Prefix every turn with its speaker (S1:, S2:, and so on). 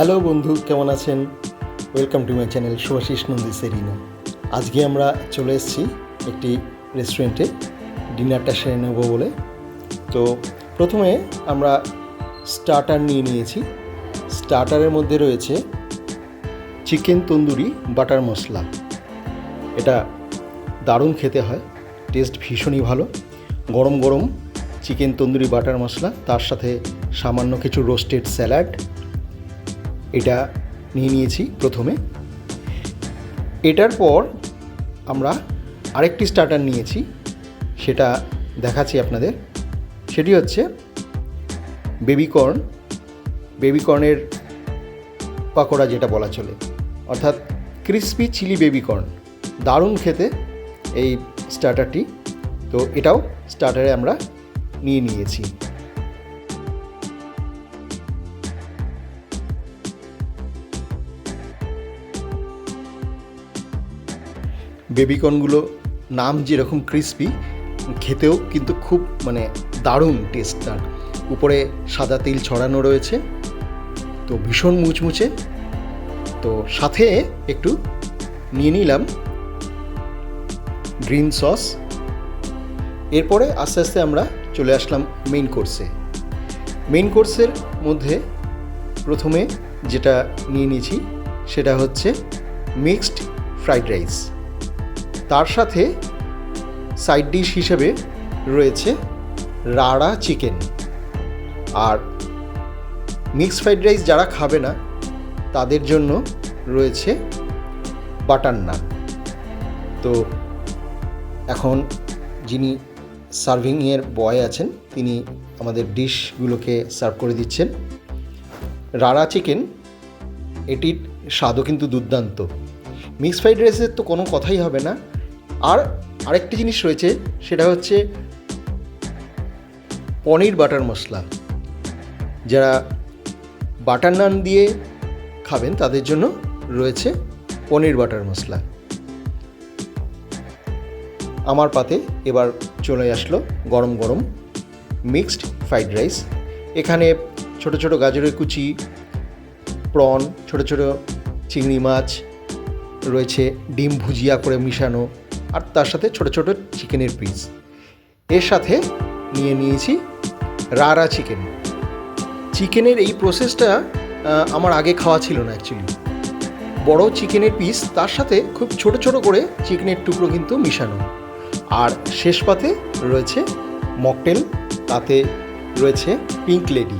S1: Hello বন্ধু, কেমন আছেন? Welcome to my channel Subhashis Nandi Serena আজকে আমরা চলে এসেছি একটি রেস্টুরেন্টে ডিনারটা সেরে নেব বলে। তো প্রথমে আমরা স্টার্টার নিয়ে নিয়েছি। স্টার্টারের মধ্যে রয়েছে চিকেন তন্দুরি বাটার মশলা। এটা দারুণ খেতে হয় টেস্ট ভীষণই ভালো। গরম গরম চিকেন তন্দুরি বাটার মশলা, তার সাথে সামান্য কিছু রোস্টেড স্যালাড এটা নিয়ে নিয়েছি প্রথমে। এটার পর আমরা আরেকটি স্টার্টার নিয়েছি, সেটা দেখাচ্ছি আপনাদের। সেটি হচ্ছে বেবিকর্ন বেবিকর্নের পাকোড়া যেটা বলা চলে, অর্থাৎ ক্রিসপি চিলি বেবিকর্ন দারুণ খেতে এই স্টার্টারটি তো এটাও স্টার্টারে আমরা নিয়ে নিয়েছি। বেবিকর্নগুলো নাম যেরকম ক্রিসপি, খেতেও কিন্তু খুব মানে দারুণ টেস্ট তার। উপরে সাদা তিল ছড়ানো রয়েছে, তো ভীষণ মুচমুচে। তো সাথে একটু নিয়ে নিলাম গ্রিন সস। এরপরে আস্তে আস্তে আমরা চলে আসলাম মেইন কোর্সে মেইন কোর্সের মধ্যে প্রথমে যেটা নিয়ে নিয়েছি, সেটা হচ্ছে মিক্সড ফ্রাইড রাইস তার সাথে সাইড ডিশ হিসেবে রয়েছে রাড়া চিকেন আর মিক্সড ফ্রাইড রাইস যারা খাবে না, তাদের জন্য রয়েছে বাটার নান তো এখন যিনি সার্ভিংয়ের বয় আছেন, তিনি আমাদের ডিশগুলোকে সার্ভ করে দিচ্ছেন। রাড়া চিকেন এটির স্বাদও কিন্তু দুর্দান্ত। মিক্সড ফ্রাইড রাইসের তো কোনো কথাই হবে না। আর আরেকটি জিনিস রয়েছে, সেটা হচ্ছে পনির বাটার মশলা। যারা বাটার নান দিয়ে খাবেন, তাদের জন্য রয়েছে পনির বাটার মশলা। আমার পাতে এবার চলে আসলো গরম গরম মিক্সড ফ্রাইড রাইস। এখানে ছোট ছোট গাজরের কুচি, প্রন, ছোট ছোট চিংড়ি মাছ, রয়েছে ডিম ভুজিয়া করে মিশানো আর তার সাথে ছোট ছোট চিকেনের পিস। এর সাথে নিয়ে নিয়েছি রারা চিকেন। চিকেনের এই প্রসেসটা আমার আগে খাওয়া ছিল না অ্যাকচুয়ালি বড় চিকেনের পিস তার সাথে খুব ছোট ছোট করে চিকেনের টুকরো কিন্তু মিশানো। আর শেষ পাতে রয়েছে মকটেল, তাতে রয়েছে পিঙ্ক লেডি